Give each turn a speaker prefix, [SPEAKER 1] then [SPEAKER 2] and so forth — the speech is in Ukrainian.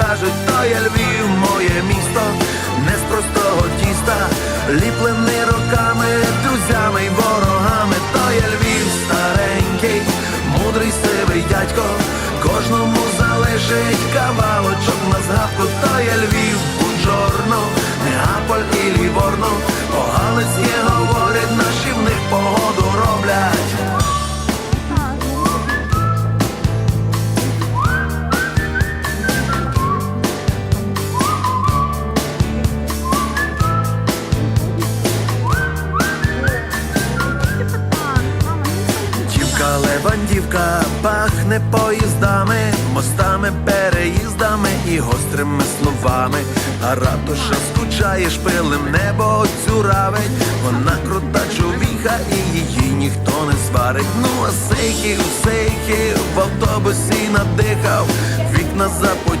[SPEAKER 1] кажуть, то є Львів, моє місто, не з простого тіста, ліплений роками, друзями й ворогами, то є Львів старенький, мудрий сивий дядько, кожному залишить кавалочок Дівка пахне поїздами, мостами, переїздами і гострими словами. А ратуша скучає шпилем, небо цюравить. Вона крута човіха і її ніхто не сварить. Ну а сейхи, у в автобусі надихав, вікна запотіли.